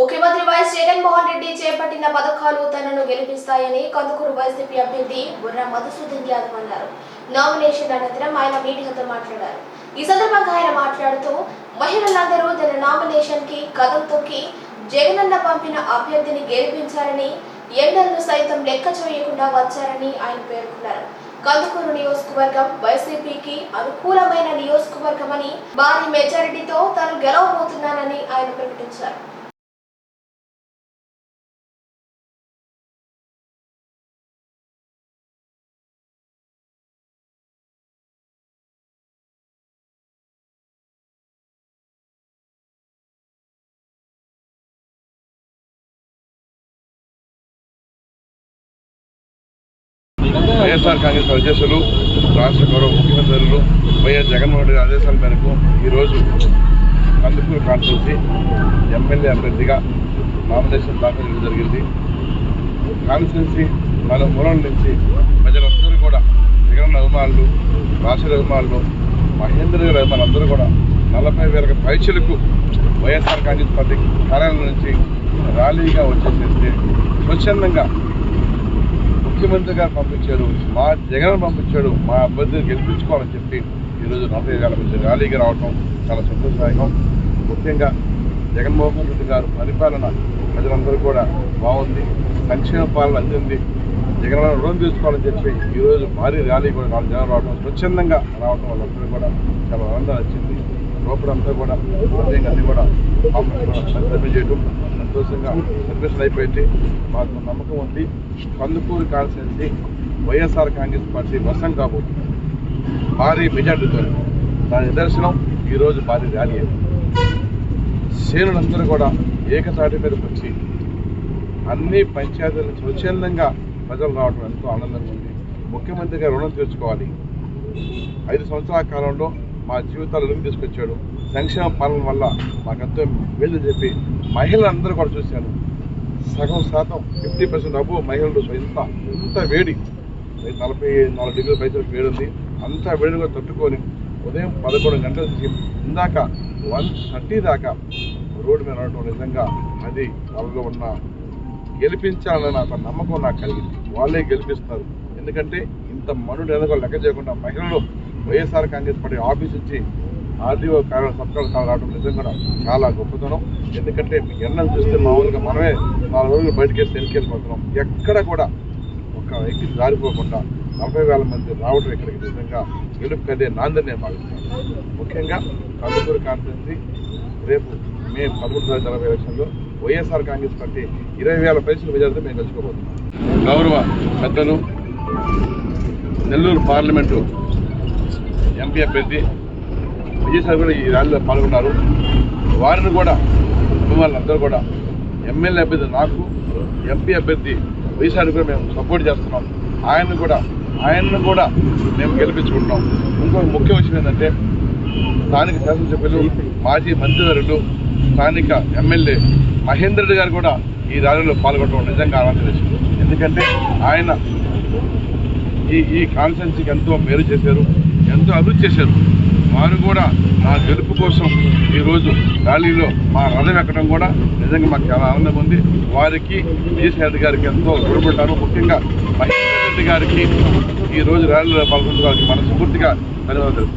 ముఖ్యమంత్రి వైఎస్ జగన్మోహన్ రెడ్డి చేపట్టిన పథకాలు తనను గెలిపిస్తాయని కందుకూరు వైసీపీ అభ్యర్థి బుర్రా మధుసూదన్ యాదవ్ అన్నారు. నామినేషన్ అనంతరం ఆయన మీడియాతో మాట్లాడారు. ఈ సందర్భంగా ఆయన మాట్లాడుతూ మహిళలందరూ తన నామినేషన్కి కథం తొక్కి జగనన్న పంపిన అభ్యర్థిని గెలిపించారని ఎండలను సైతం లెక్క చేయకుండా వచ్చారని ఆయన పేర్కొన్నారు. కందుకూరు నియోజకవర్గం వైసీపీకి అనుకూలమైన నియోజకవర్గమని భారీ మెజారిటీతో తాను గెలవబోతున్నానని ఆయన ప్రకటించారు. వైఎస్ఆర్ కాంగ్రెస్ అధ్యక్షులు రాష్ట్ర గౌరవ ముఖ్యమంత్రులు వైఎస్ జగన్మోహన్ రెడ్డి ఆదేశాల మేరకు ఈరోజు కందుకూరు కాన్స్టిట్యూన్సీ ఎమ్మెల్యే అభ్యర్థిగా నామినేషన్ దాఖలు చేయడం జరిగింది. కాన్స్టిట్యున్సీ మన మూలం నుంచి ప్రజలందరూ కూడా జగన్ అభిమానులు రాష్ట్ర అభిమానులు మహేంద్ర గారి అభిమానులందరూ కూడా నలభై వేల పైచలకు వైఎస్ఆర్ కాంగ్రెస్ పార్టీ కార్యాలయం నుంచి ర్యాలీగా వచ్చేసేస్తే స్వచ్ఛందంగా ముఖ్యమంత్రి గారు పంపించాడు మా జగన్ పంపించాడు మా అభ్యర్థిని గెలిపించుకోవాలని చెప్పి ఈరోజు నలభై వేల మంది ర్యాలీకి రావడం చాలా సంతోషదాయకం. ముఖ్యంగా జగన్మోహన్ రెడ్డి గారు పరిపాలన ప్రజలందరూ కూడా బాగుంది సంక్షేమ పాలన అందింది. జగన్ రుణం తీసుకోవాలని చెప్పి ఈరోజు భారీ ర్యాలీ కూడా నాలుగు జనం రావడం స్వచ్ఛందంగా రావడం వాళ్ళందరూ కూడా చాలా ఆనందం వచ్చింది. లోపలంతా కూడా ఉదయం అన్ని కూడా సర్వే చేయడం సంతోషంగా సర్వేషన్ అయిపోయింది. మాకు నమ్మకం ఉంది. Kandukur constituency YSR Congress party వశం కాబోతుంది. భారీ మెజార్టీతో దాని నిదర్శనం ఈరోజు భారీ ర్యాలీ అయింది శ్రేణులందరూ కూడా ఏకతాటి మీదకి వచ్చి అన్ని పంచాయతీల స్వచ్ఛందంగా ప్రజలు రావడం ఎంతో ఆనందంగా ఉంది. ముఖ్యమంత్రిగా రుణం తీర్చుకోవాలి. ఐదు సంవత్సరాల కాలంలో మా జీవితాలు రుణం తీసుకొచ్చాడు. సంక్షేమ పాలన వల్ల మాకెంతో మేలు చెప్పి మహిళలందరూ కూడా చూశాను సగం శాతం ఫిఫ్టీ పర్సెంట్ అబ్బు మహిళలు ఇంత ఇంత వేడి. నలభై నాలుగు డిగ్రీల పైసలు వేడి ఉంది అంత వేడిగా కూడా తట్టుకొని ఉదయం పదకొండు గంటల నుంచి ఇందాక వన్ థర్టీ దాకా రోడ్డు మీద ఉండటం నిజంగా అది వాళ్ళలో ఉన్న గెలిపించాలన్న ఒక నమ్మకం నాకు కలిగింది. వాళ్ళే గెలిపిస్తారు ఎందుకంటే ఇంత మనుడు ఎదగో లెక్క చేయకుండా మహిళలు వైఎస్ఆర్ కాంగ్రెస్ పార్టీ ఆఫీస్ నుంచి ఆర్డీఓ కార్యాలయం రావడం నిజంగా కూడా చాలా గొప్పతనం. ఎందుకంటే మీకు ఎన్నలు చూస్తే మామూలుగా మనమే నాలుగు రోజులు బయటకి వేసి వెళ్ళిపోతున్నాం. ఎక్కడ కూడా ఒక ఎక్కి జారిపోకుండా నలభై వేల మంది రావడం ఇక్కడికి నిజంగా వెలుపుకదే నాందని నేను భావిస్తున్నాను ముఖ్యంగా కందుకూరు కాన్స్టిట్యున్సీ రేపు మే పదమూడు వేల నలభై ఎలక్షన్లో వైఎస్ఆర్ కాంగ్రెస్ పార్టీ ఇరవై వేల పైసలు మెజార్టీ మేము గెలుచుకోబోతున్నాం గౌరవ పెద్దలు నెల్లూరు పార్లమెంటు ఎంపీ అభ్యర్థి విజయసాయి కూడా ఈ ర్యాలీలో పాల్గొన్నారు. వారిని కూడా వాళ్ళందరూ కూడా ఎమ్మెల్యే అభ్యర్థి నాకు ఎంపీ అభ్యర్థి వైఎస్ఆర్ కూడా మేము సపోర్ట్ చేస్తున్నాం. ఆయన్ని కూడా ఆయన్ను కూడా మేము గెలిపించుకుంటున్నాం. ఇంకొక ముఖ్య విషయం ఏంటంటే స్థానిక శాసనసభ్యులు మాజీ మంత్రివర్యులు స్థానిక ఎమ్మెల్యే మహేందర్ రెడ్డి గారు కూడా ఈ ర్యాలీలో పాల్గొనడం నిజంగా ఆనందం ఎందుకంటే ఆయన ఈ ఈ కాన్స్టెన్సీకి ఎంతో మేలు చేశారు ఎంతో అభివృద్ధి చేశారు. వారు కూడా నా గెలుపు కోసం ఈరోజు ర్యాలీలో మా రథం ఎక్కడం కూడా నిజంగా మాకు చాలా ఆనందం ఉంది. వారికి విజయసాయి రెడ్డి గారికి ఎంతో రుణపడ్డారు. ముఖ్యంగా మహేందర్ రెడ్డి గారికి ఈ రోజు ర్యాలీలో పాల్గొనడానికి మనస్ఫూర్తిగా ధన్యవాదాలు